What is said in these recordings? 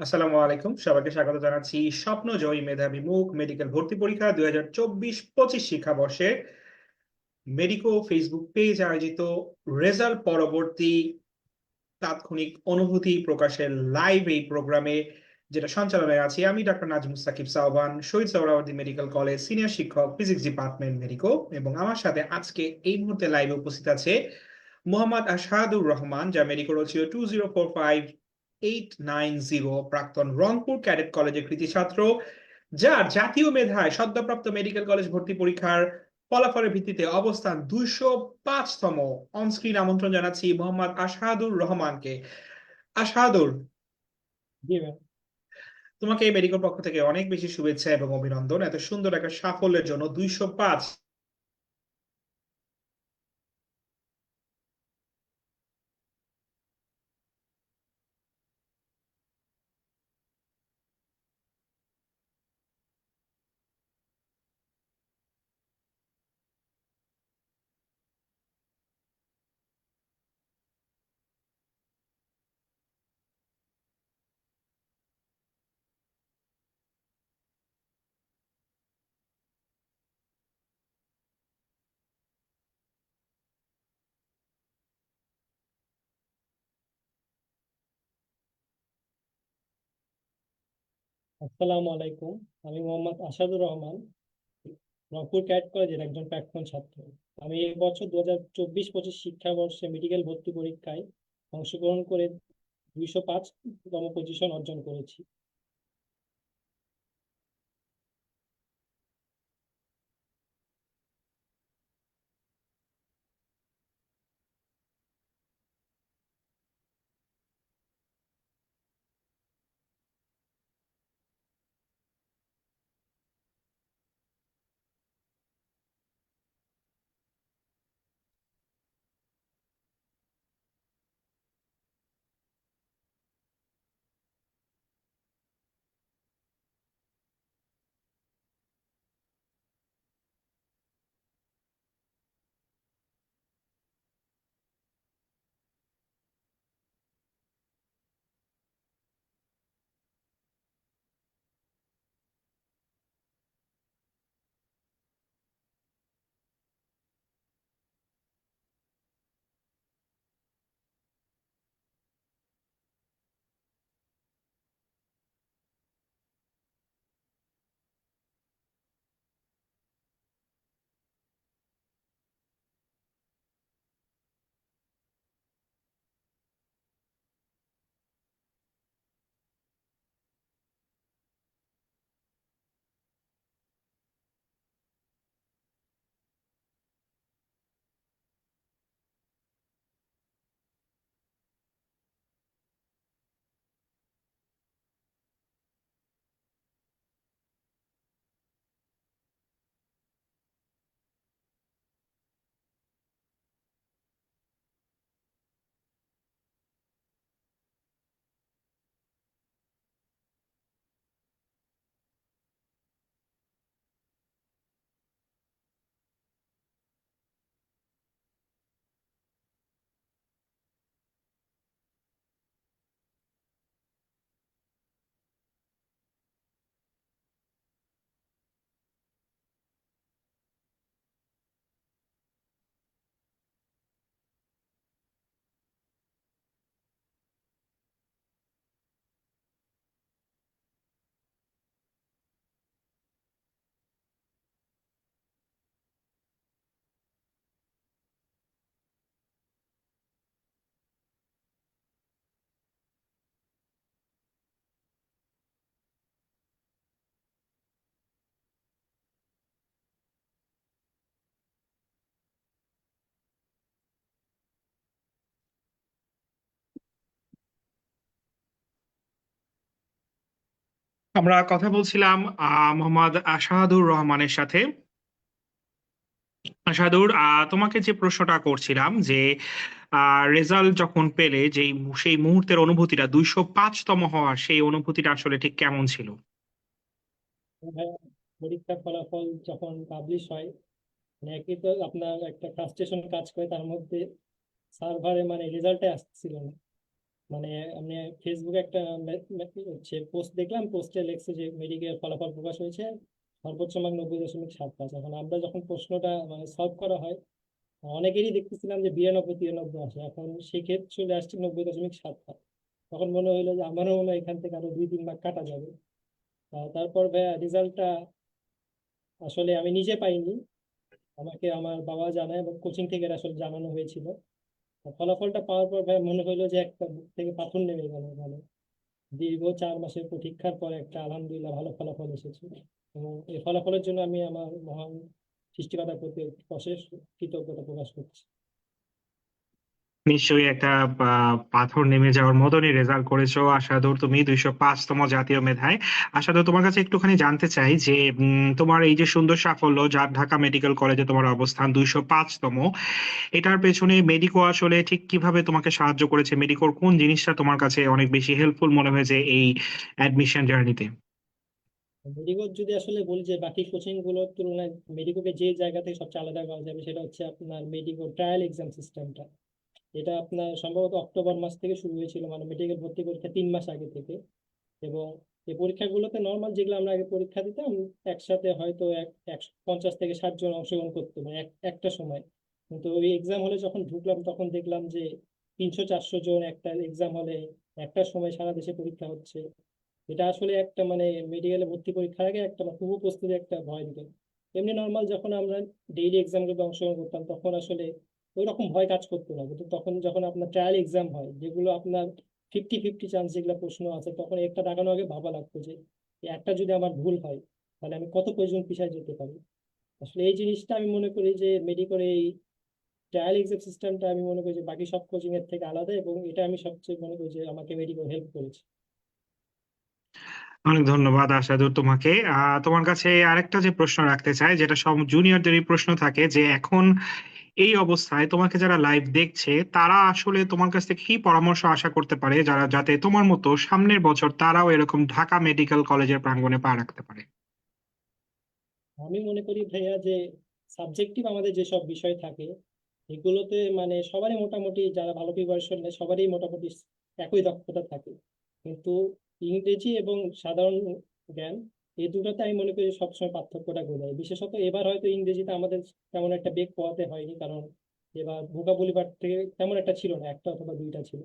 আসসালামু আলাইকুম। সবাইকে স্বাগত জানাচ্ছি স্বপ্নজয়ী মেধাবী মুখ মেডিকেল ভর্তি পরীক্ষা দুই হাজার চব্বিশ পঁচিশ শিক্ষাবর্ষে। মেডিকো ফেসবুক পেজ আয়োজিত রেজাল্ট পরবর্তী তাৎক্ষণিক অনুভূতি প্রকাশের লাইভ এই প্রোগ্রামে যেটা সঞ্চালনায় আছি আমি doctor Nazmus Sakib Sahban, Shaheed Suhrawardy medical college senior শিক্ষক ফিজিক্স ডিপার্টমেন্ট মেডিকো এবং আমার সাথে আজকে এই মুহূর্তে লাইভে উপস্থিত আছে মোহাম্মদ আশহাদুর রহমান, যা মেডিকো ছিল two zero four five eight nine zero প্রাক্তন রংপুর ক্যাডেট কলেজের কৃতি ছাত্র যার জাতীয় মেধায় সদ্যপ্রাপ্ত মেডিকেল কলেজ ভর্তি পরীক্ষার ফলাফলের ভিত্তিতে অবস্থান দুইশো পাঁচতম। অনস্ক্রিন আমন্ত্রণ জানাচ্ছি মোহাম্মদ আশহাদুর রহমানকে। আশহাদুর। তোমাকে এই মেডিকেল পক্ষ থেকে অনেক বেশি শুভেচ্ছা এবং অভিনন্দন। এত সুন্দর একটা সাফল্যের জন্য দুইশো পাঁচ আসসালামু আলাইকুম। আমি মোহাম্মদ আসাদুর রহমান, রংপুর ক্যাট কলেজের একজন প্রাক্তন ছাত্র। আমি এই বছর দু হাজার চব্বিশ পঁচিশ শিক্ষাবর্ষে মেডিকেল ভর্তি পরীক্ষায় অংশগ্রহণ করে দুইশো পাঁচতম পজিশন অর্জন করেছি। আমরা কথা বলছিলাম মোহাম্মদ আশাহাদুর রহমানের সাথে। আশাহাদুর আহ তোমাকে যে প্রশ্নটা করছিলাম যে রেজাল্ট যখন পেলে যে সেই মুহূর্তের অনুভূতিটা, দুইশো পাঁচতম হওয়া সেই অনুভূতিটা আসলে ঠিক কেমন ছিল? পরীক্ষার ফলাফল যখন পাবলিশ হয় মানে একই তো আপনার একটা ফ্রাস্ট্রেশন কাজ করে, তার মধ্যে সার্ভারে মানে রেজাল্টে আসছিল না। মানে আমি ফেসবুকে একটা হচ্ছে পোস্ট দেখলাম পোস্টে লেখছে যে মেডিকেল ফলাফল প্রকাশ হয়েছে সর্বোচ্চ মার্ক নব্বই দশমিক সাত পাঁচ। এখন আমরা যখন প্রশ্নটা মানে সলভ করা হয়, অনেকেরই দেখতেছিলাম যে বিরানব্বই, তিরানব্বই আসে। এখন সেক্ষেত্রে চলে আসছে নব্বই দশমিক সাত পাঁচ। তখন মনে হইল যে আমারও মনে হয় এখান থেকে আরও দুই, তিন মার্ক কাটা যাবে। তারপর ভাইয়া রেজাল্টটা আসলে আমি নিজে পাইনি। আমাকে আমার বাবা জানায় এবং কোচিং থেকে আসলে জানানো হয়েছিল। ফলাফলটা পাওয়ার পর ভাই মনে হইল যে একটা বুক থেকে পাথর নেমে গেল ভালো। দীর্ঘ চার মাসের প্রতীক্ষার পর একটা আলহামদুলিল্লাহ ভালো ফলাফল এসেছে। এবং এই ফলাফলের জন্য আমি আমার মহান সৃষ্টিকর্তার প্রতি অশেষ কৃতজ্ঞতা প্রকাশ করছি। নিশ্চয়ই একটা পাথর নেমে যাওয়ার মতনই রেজাল্ট করেছ। আশাদুর তুমি দুইশো পাঁচতম জাতীয় মেধায়। আশাদুর তোমার কাছে একটুখানি জানতে চাই যে তোমার এই যে সুন্দর সাফল্য, যার ঢাকা মেডিকেল কলেজে তোমার অবস্থান দুইশো পাঁচতম, এটার পেছনে মেডিকো আসলে ঠিক কীভাবে তোমাকে সাহায্য করেছে? মেডিকোর কোন জিনিসটা তোমার কাছে অনেক বেশি হেল্পফুল মনে হয়েছে এই অ্যাডমিশন জার্নিতে মেডিকো যদি আসলে বলি যে, বাকি কোচিংগুলোর তুলনায় মেডিকোকে যে জায়গা থেকে সবচেয়ে আলাদা করা যাবে সেটা হচ্ছে আপনার মেডিকো ট্রায়াল এক্সাম সিস্টেমটা এটা আপনার সম্ভবত অক্টোবর মাস থেকে শুরু হয়েছিল মানে মেডিকেল ভর্তি পরীক্ষা তিন মাস আগে থেকে। এবং এই পরীক্ষাগুলোতে নর্মাল যেগুলো আমরা আগে পরীক্ষা দিতাম, একসাথে হয়তো এক, একশো, পঞ্চাশ থেকে ষাট জন অংশগ্রহণ করতো মানে এক, একটা সময়। কিন্তু ওই এক্সাম হলে যখন ঢুকলাম, তখন দেখলাম যে তিনশো চারশো জন একটা এক্সাম হলে একটা সময় সারা দেশে পরীক্ষা হচ্ছে। এটা আসলে একটা মানে মেডিকেলে ভর্তি পরীক্ষার আগে একটা মানে পূর্ব প্রস্তুতি একটা ভয় দিত। এমনি নর্মাল যখন আমরা ডেইলি এক্সামগুলোতে অংশগ্রহণ করতাম, তখন আসলে ওই রকম ভয় কাজ করতো না। কিন্তু তখন যখন আপনার ট্রায়াল এক্সাম হয়, যেগুলো আপনার ফিফটি ফিফটি চান্স যেগুলো প্রশ্ন আছে, তখন একটা দাগানোর আগে ভাবা লাগতো যে একটা যদি আমার ভুল হয়, তাহলে আমি কত পর্যন্ত পিছায় যেতে পারি? আসলে এই জিনিসটা আমি মনে করি যে মেডিকেল এই ট্রায়াল এক্সাম সিস্টেমটা আমি মনে করি যে, বাকি সব কোচিং এর থেকে আলাদা এবং এটা আমি সবচেয়ে মনে করি যে, আমাকে মেডিকেল হেল্প করেছে। অনেক ধন্যবাদ আশাদুর তোমাকে। তোমার কাছে আরেকটা যে প্রশ্ন রাখতে চাই, যেটা সব জুনিয়রদেরই প্রশ্ন থাকে যে, এখন এই অবস্থায় তোমাকে যারা লাইভ দেখছে, তারা আসলে তোমার কাছ থেকে কি পরামর্শ আশা করতে পারে? যারা, যাতে তোমার মতো সামনের বছর তারাও এরকম ঢাকা মেডিকেল কলেজের প্রাঙ্গণে পা রাখতে পারে। আমি মনে করি ভাইয়া যে সাবজেক্টিভ আমাদের যেসব বিষয় থাকে, এগুলোতে মানে সবারই মোটামুটি যারা ভালো প্রিপারেশন নেয়, সবারই মোটামুটি একই দক্ষতা থাকে। কিন্তু ইংরেজি এবং সাধারণ জ্ঞান এই দুটোতে আমি মনে করি সবসময় পার্থক্যটা বোঝায় বিশেষত এবার হয়তো ইংরেজিতে আমাদের তেমন একটা বেগ পোহাতে হয়নি, কারণ এবার ভোকাবুলি পাঠ থেকে তেমন একটা ছিল না, একটা অথবা দুইটা ছিল।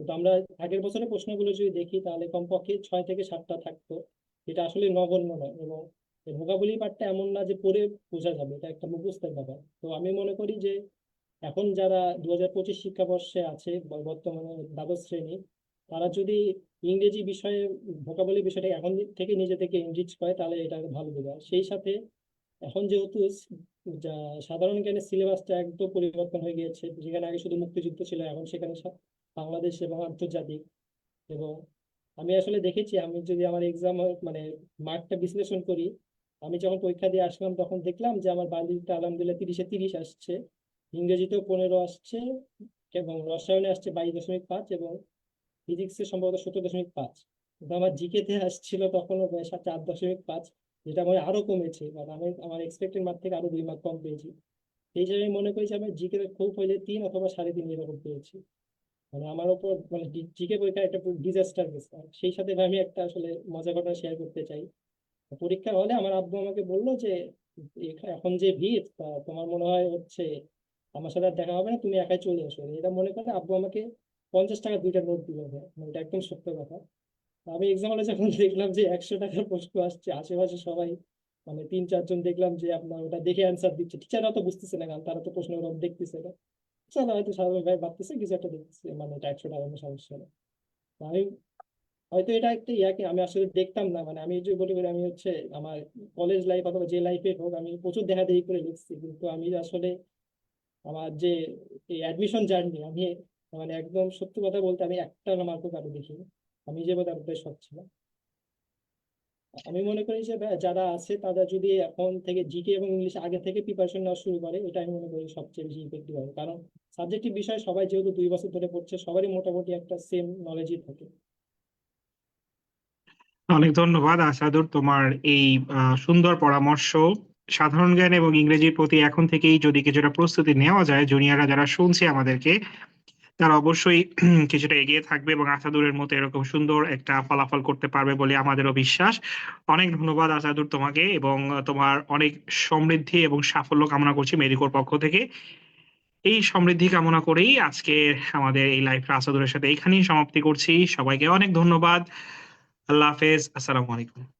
কিন্তু আমরা আগের বছরের প্রশ্নগুলো যদি দেখি, তাহলে কমপক্ষে ছয় থেকে সাতটা থাকতো। এটা আসলে নগণ্য নয় এবং ভোকাবুলি পাঠটা এমন না যে পড়ে বোঝা যাবে, এটা একটা মুখস্থের ব্যাপার। তো আমি মনে করি যে এখন যারা দু হাজার পঁচিশ শিক্ষাবর্ষে আছে বর্তমানে দ্বাদশ শ্রেণি তারা যদি ইংরেজি বিষয়ে ভোকাবুলি বিষয়টা এখন থেকে নিজে থেকে এনরিচ করে, তাহলে এটা ভালো আর সেই সাথে এখন যেহেতু যা সাধারণ জ্ঞানের সিলেবাসটা একদম পরিবর্তন হয়ে গিয়েছে, যেখানে আগে শুধু মুক্তিযুদ্ধ ছিল, এখন সেখানে বাংলাদেশ এবং আন্তর্জাতিক। এবং আমি আসলে দেখেছি, আমি যদি আমার এক্সাম মানে মার্কটা বিশ্লেষণ করি, আমি যখন পরীক্ষা দিয়ে আসলাম, তখন দেখলাম যে আমার বায়োলজিতে আলহামদুলিল্লাহ তিরিশে তিরিশ আসছে। ইংরেজিতেও পনেরো আসছে এবং রসায়নে আসছে বাইশ দশমিক পাঁচ এবং ফিজিক্সে সম্ভবত সত্তর দশমিক পাঁচ। কিন্তু আমার জিকে তে আসছিল তখন চার দশমিক পাঁচ, যেটা আমার আরও কমেছে মানে আমি আমার এক্সপেক্টেড মার্ক থেকে আরও দুই মার্ক কম পেয়েছি। এই হিসাবে আমি মনে করি যে আমি জিকে খুব হইলে তিন অথবা সাড়ে তিন এরকম পেয়েছি। মানে আমার ওপর মানে জিকে পরীক্ষা একটা ডিজাস্টার গেছে সেই সাথে আমি একটা আসলে মজা ঘটনা শেয়ার করতে চাই। পরীক্ষার হলে আমার আব্বু আমাকে বলল যে, এখা- এখন যে ভিড় তোমার মনে হয় হচ্ছে আমার সাথে আর দেখা হবে না, তুমি একাই চলে আসো এটা মনে করে আব্বু আমাকে পঞ্চাশ টাকা দুইটা নোট দিল মানে এটা একদম সত্য কথা। আমি এক্সাম হলে যখন দেখলাম যে একশো টাকার প্রশ্ন আসছে, আশেপাশে সবাই মানে তিন, চারজন দেখলাম যে আপনার ওটা দেখে অ্যান্সার দিচ্ছে। টিচাররা তো বুঝতেছে না কারণ তারা তো প্রশ্ন ওরকম দেখতেছে না। স্যার হয়তো স্বাভাবিক ভাই ভাবতেছে, কিছু একটা দেখতেছে মানে এটা একশো টাকার কোনো সমস্যা না আমি হয়তো এটা একটা ইয়াকে আমি আসলে দেখতাম না। মানে আমি যে বলি করি আমি হচ্ছে আমার কলেজ লাইফ অথবা যে লাইফে হোক, আমি প্রচুর দেখা দেখি করে লিখছি। কিন্তু আমি আসলে আমার যে এই অ্যাডমিশন জার্নি আমি মানে একদম সত্যি কথা বলতে আমি একটা মার্কও কারও দেখিনি। আমি যে বোধ হয় সব ছিল। আমি মনে করি যে যারা আছে তারা যদি এখন থেকে জিকে এবং ইংলিশ আগে থেকে প্রিপারেশন নেওয়া শুরু করে, এটা আমি মনে করি সবচেয়ে বেশি ইফেক্টিভ হবে। কারণ সাবজেক্টিভ বিষয় সবাই যেহেতু দুই বছর ধরে পড়ছে, সবারই মোটামুটি একটা সেম নলেজই থাকে। অনেক ধন্যবাদ, আসাদুর, তোমার এই সুন্দর পরামর্শ। সাধারণ জ্ঞান এবং ইংরেজির প্রতি এখন থেকেই যদি কিছুটা প্রস্তুতি নেওয়া যায় জুনিয়ররা যারা শুনছে আমাদেরকে তারা অবশ্যই কিছুটা এগিয়ে থাকবে এবং আসাদুরের মতো এরকম সুন্দর একটা ফলাফল করতে পারবে বলে আমাদেরও বিশ্বাস। অনেক ধন্যবাদ আসাদুর তোমাকে এবং তোমার অনেক সমৃদ্ধি এবং সাফল্য কামনা করছি মেডিকোর পক্ষ থেকে। এই সমৃদ্ধি কামনা করেই আজকে আমাদের এই লাইফটা আসাদুরের সাথে এইখানেই সমাপ্তি করছি। সবাইকে অনেক ধন্যবাদ। আল্লাহ হাফেজ। আসসালামু আলাইকুম।